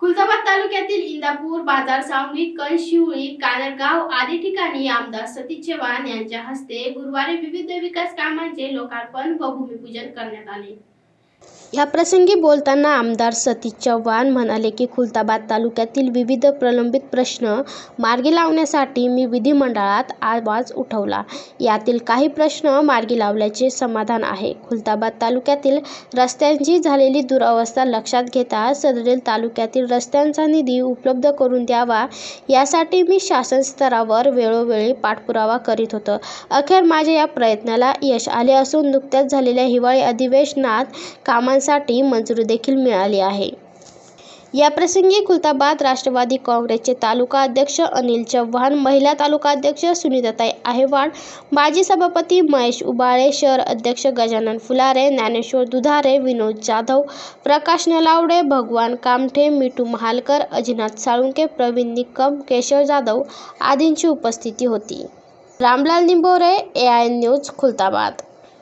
खुलताबाद तालुक्यातील इंदापूर बाजार सावंगी कणशिवळी कानरगाव आदी ठिकाणी आमदार सतीश चव्हाण यांच्या हस्ते गुरुवारी विविध विकास कामांचे लोकार्पण व भूमिपूजन करण्यात आले. या प्रसंगी बोलताना आमदार सतीश चव्हाण म्हणाले की खुलताबाद तालुक्यातील विविध प्रलंबित प्रश्न मार्गी लावण्यासाठी मी विधिमंडळात आवाज उठवला. यातील काही प्रश्न मार्गी लावल्याचे समाधान आहे. खुलताबाद तालुक्यातील रस्त्यांची झालेली दुरवस्था लक्षात घेता सदरील तालुक्यातील रस्त्यांचा निधी उपलब्ध करून द्यावा यासाठी मी शासन स्तरावर वेळोवेळी पाठपुरावा करीत होतो. अखेर माझ्या या प्रयत्नाला यश आले असून नुकत्याच झालेल्या हिवाळी अधिवेशनात कामांसाठी मंजुरी देखील मिळाली आहे. याप्रसंगी खुलताबाद राष्ट्रवादी काँग्रेसचे तालुका अध्यक्ष अनिल चव्हाण महिला तालुका अध्यक्ष सुनीताताई आहेवाड माजी सभापती महेश उबाळे शहर अध्यक्ष गजानन फुलारे ज्ञानेश्वर दुधारे विनोद जाधव प्रकाश नलावडे भगवान कामठे मिठू महालकर अजिनाथ साळुंके प्रवीण निकम केशव जाधव आदींची उपस्थिती होती. Ramlal Nimbore A I news Khultabad.